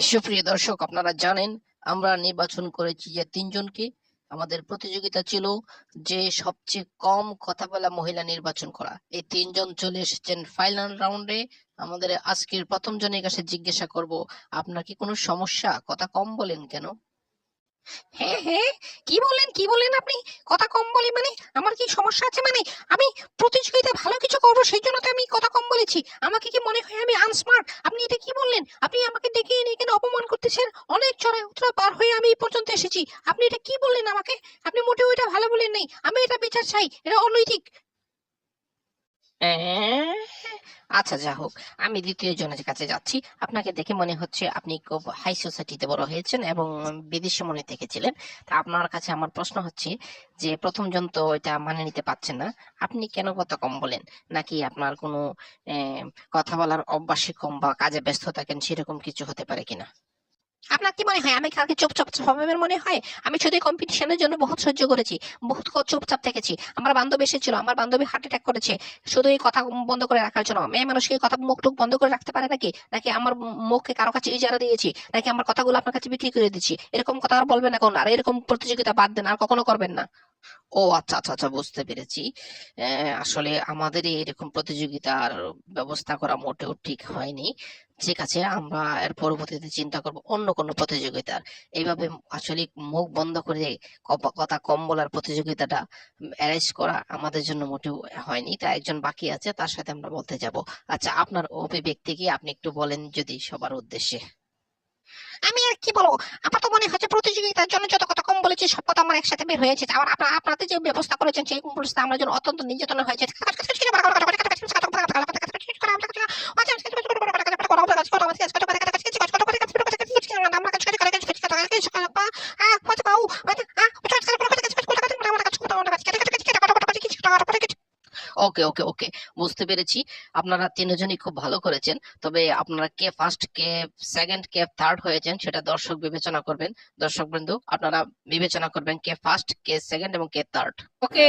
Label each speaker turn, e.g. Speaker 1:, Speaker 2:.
Speaker 1: সুপ্রিয় দর্শক, আপনারা জানেন, আমরা নির্বাচন করেছি যে তিনজনকে। আমাদের প্রতিযোগিতা ছিল যে সবচেয়ে কম কথা বলা মহিলা নির্বাচন করা। এই তিনজন চলে এসেছেন ফাইনাল রাউন্ডে আমাদের আজকের প্রথম জনের কাছে জিজ্ঞাসা করব, আপনার কি কোনো সমস্যা? কথা কম বলেন কেন?
Speaker 2: হ্যাঁ হ্যাঁ কি বলেন কি বলেন আপনি? কথা কম বলি মানে? আমার কি সমস্যা আছে মানে? আমি প্রতিযোগিতায় ভালো কিছু করব, সেই জন্য তো আমি কথা কম বলেছি। আমাকে কি মনে হয় আমি আনস্মার্ট আপনি এটা কি বললেন? আপনি আমাকে অপমান অনেক চড়াই উতরা পার হয়ে আমি এই পর্যন্ত এসেছি। আপনি এটা কি বললেন আমাকে? আপনি মোটেও এটা ভালো বলেন নাই। আমি এটা বিচার চাই। এটা অনৈতিক।
Speaker 1: আচ্ছা যা হোক। আমি দ্বিতীয় জনের কাছে যাচ্ছি। আপনাকে দেখে মনে হচ্ছে আপনি খুব হাই সোসাইটিতে বড় হয়েছেন এবং বিদেশে মনে থেকেছিলেন তা আপনার কাছে আমার প্রশ্ন হচ্ছে যে, প্রথম জন তো এটা মানে নিতে পারছেন না। আপনি কেন কথা কম বলেন? নাকি আপনার কোনো কথা বলার অভ্যাসই কম বা কাজে ব্যস্ত থাকেন সেরকম কিছু হতে পারে কিনা?
Speaker 2: আপনার কি মনে হয়? আমি কালকে চুপচাপ স্বভাবের মনে হয়? আমি শুধু কম্পিটিশনের জন্য বহুত সহ্য করেছি, বহুত চুপচাপ থেকেছি। আমার বান্ধবী এসেছিল, আমার বান্ধবী হার্ট অ্যাটাক করেছে। শুধু এই কথা বন্ধ করে রাখার জন্য। মেয়ে মানুষকে এই কথা মুখ টুক বন্ধ করে রাখতে পারে নাকি? নাকি আমার মুখকে কারও কাছে ইজারা দিয়েছি? নাকি আমার কথাগুলো আপনার কাছে বিক্রি করে দিচ্ছি? এরকম কথা আর বলবেন না কোন। আর এরকম প্রতিযোগিতা বাদ দেন, আর কখনো করবেন না।
Speaker 1: ও আচ্ছা আচ্ছা আচ্ছা বুঝতে পেরেছি। আসলে আমাদের এরকম প্রতিযোগিতার ব্যবস্থা করা মোটেও ঠিক হয়নি। ঠিক আছে, আমরা এর পরবর্তীতে চিন্তা করব অন্য কোনো প্রতিযোগিতার। এইভাবে আসলে মুখ বন্ধ করে কথা কম বলার প্রতিযোগিতাটা অ্যারেঞ্জ করা আমাদের জন্য মোটেও হয়নি, তা একজন বাকি আছে, তার সাথে আমরা বলতে যাব। আচ্ছা আপনার অভিব্যক্তি কি? আপনি একটু বলেন যদি সবার উদ্দেশ্যে।
Speaker 2: আমি আর কি বলব? আমার তো মনে হচ্ছে প্রতিযোগিতার জন্য যত কথা কম বলেছি, সব কথা আমার একসাথে বের হয়েছে। আবার আপনার আপনাদের যে ব্যবস্থা করেছেন, সেই ব্যবস্থা আমার জন্য অত্যন্ত নির্যাতন হয়েছে।
Speaker 1: ওকে ওকে ওকে বুঝতে পেরেছি আপনারা তিনজনই খুব ভালো করেছেন তবে আপনারা কে ফার্স্ট কে সেকেন্ড কে থার্ড হয়েছেন সেটা দর্শক বিবেচনা করবেন দর্শক বৃন্দ আপনারা বিবেচনা করবেন কে ফার্স্ট কে সেকেন্ড এবং কে থার্ড ওকে